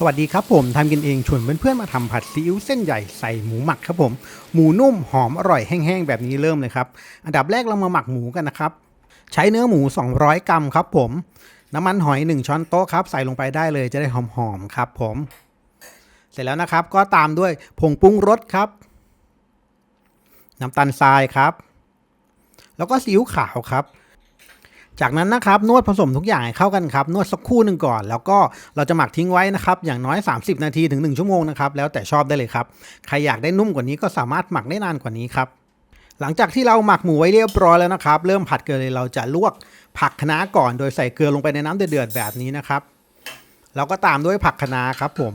สวัสดีครับผมทำกินเองชวนเพื่อนๆมาทำผัดซีอิ๊วเส้นใหญ่ใส่หมูหมักครับผมหมูนุ่มหอมอร่อยแห้งๆแบบนี้เริ่มเลยครับ อันดับแรกเรามาหมักหมูกันนะครับ ใช้เนื้อหมู 200 กรัมครับผม น้ำมันหอย 1 ช้อนโต๊ะครับใส่ลงไปได้เลยจะได้หอมๆครับผม เสร็จแล้วนะครับก็ตามด้วยผงปรุงรสครับ น้ำตาลทรายครับ แล้วก็ซีอิ๊วขาวครับ จากนั้นนะครับนวดผสมทุกอย่างให้เข้ากันครับนวดสักคู่หนึ่งก่อน แล้วก็เราจะหมักทิ้งไว้นะครับอย่างน้อย 30 นาทีถึง 1 ชั่วโมงนะครับแล้วแต่ชอบได้เลยครับใครอยากได้นุ่มกว่านี้ก็สามารถหมักได้นานกว่านี้ครับหลังจากที่เราหมักหมูไว้เรียบร้อยแล้วนะครับ เริ่มผัดเกลือเลยเราจะลวกผักคะน้าก่อน โดยใส่เกลือลงไปในน้ำเดือดๆแบบนี้นะครับแล้วก็ตามด้วยผักคะน้าครับผม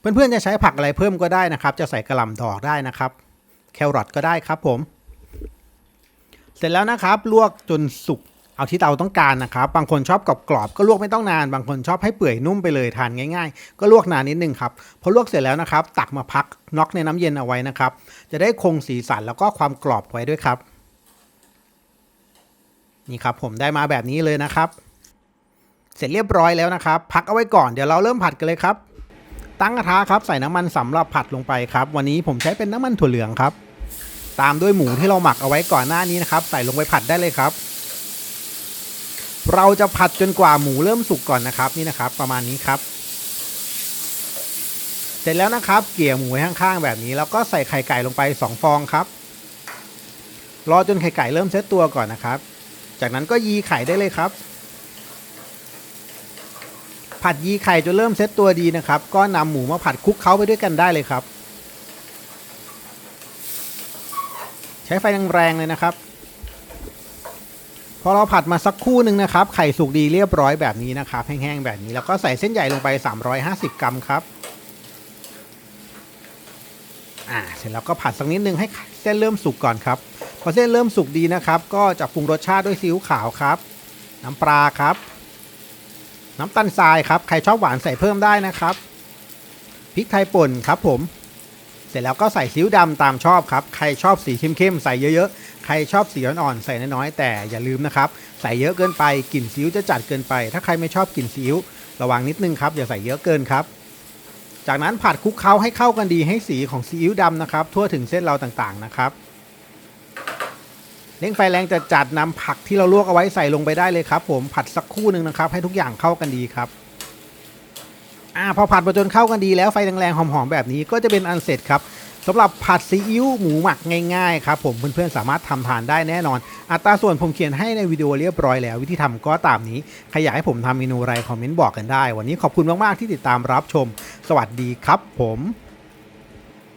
เพื่อนๆจะใช้ผักอะไรเพิ่มก็ได้นะครับ จะใส่กระหล่ำดอกได้นะครับ แครอทก็ได้ครับผม เสร็จแล้วนะครับลวกจนสุก เอาที่เราต้องการนะครับ บางคนชอบกรอบกรอบๆก็ลวกไม่ต้องนาน บางคนชอบให้เปื่อยนุ่มไปเลยทานง่ายๆ ก็ลวกนานนิดนึงครับ พอลวกเสร็จแล้วนะครับ ตักมาพักน็อกในน้ำเย็นเอาไว้นะครับ จะได้คงสีสันแล้วก็ความกรอบไว้ด้วยครับ นี่ครับผมได้มาแบบนี้เลยนะครับ เสร็จเรียบร้อยแล้วนะครับ พักเอาไว้ก่อนเดี๋ยวเราเริ่มผัดกันเลยครับ ตั้งกระทะครับใส่น้ำมันสำหรับผัดลงไปครับ วันนี้ผมใช้เป็นน้ำมันถั่วเหลืองครับ ตามด้วยหมูที่เราหมักเอาไว้ก่อนหน้านี้นะครับ ใส่ลงไปผัดได้เลยครับ เราจะผัดจนกว่าหมูเริ่มสุกก่อนนะครับนี่นะครับ ประมาณนี้ครับ เสร็จแล้วนะครับ เกี่ยหมูข้างๆแบบนี้ แล้วก็ใส่ไข่ไก่ลงไป 2 ฟองครับ รอจนไข่ไก่เริ่มเซตตัวก่อนนะครับ จากนั้นก็ยีไข่ได้เลยครับ ผัดยีไข่จนเริ่มเซตตัวดีนะครับ ก็นำหมูมาผัดคลุกเคล้าไปด้วยกันได้เลยครับ ใช้ไฟแรงๆเลยนะครับ อเราผัดมาสักคู่หนึ่งนะครับ ไข่สุกดีเรียบร้อยแบบนี้นะครับ แห้งๆแบบนี้ แล้วก็ใส่เส้นใหญ่ลงไป 350 กรัมครับ อ่า เสร็จแล้วก็ผัดสักนิดนึงให้เส้นเริ่มสุกก่อนครับ พอเส้นเริ่มสุกดีนะครับ ก็จะปรุงรสชาติด้วยซีอิ๊วขาวครับ น้ำปลาครับ น้ำตาลทรายครับ ใครชอบหวานใส่เพิ่มได้นะครับ พริกไทยป่นครับผม เสร็จแล้วก็ใส่ซีอิ๊วดำตามชอบครับ ใครชอบสีเข้มๆใส่เยอะๆ ใครชอบสีอ่อนๆใส่น้อยๆ แต่อย่าลืมนะครับ ใส่เยอะเกินไปกลิ่นซีอิ๊วจะจัดเกินไป ถ้าใครไม่ชอบกลิ่นซีอิ๊วระวังนิดนึงครับอย่าใส่เยอะเกินครับ จากนั้นผัดคลุกเคล้าให้เข้ากันดีให้สีของซีอิ๊วดำนะครับทั่วถึงเส้นเราต่างๆนะครับเร่งไฟแรงจะจัดนำผักที่เราลวกเอาไว้ใส่ลงไปได้เลยครับ ผมผัดสักครู่หนึ่งนะครับ ให้ทุกอย่างเข้ากันดีครับ อ่าพอผัดมาจนเข้ากันดีแล้วไฟแรงๆหอมๆแบบนี้ก็จะเป็นอันเสร็จครับสำหรับผัดซีอิ๊วหมูหมักง่ายๆครับผมเพื่อนๆสามารถทำทานได้แน่นอน อัตราส่วนผมเขียนให้ในวิดีโอเรียบร้อยแล้ว วิธีทำก็ตามนี้ใครอยากให้ผมทำเมนูอะไรคอมเมนต์บอกกันได้ วันนี้ขอบคุณมากๆที่ติดตามรับชม สวัสดีครับผม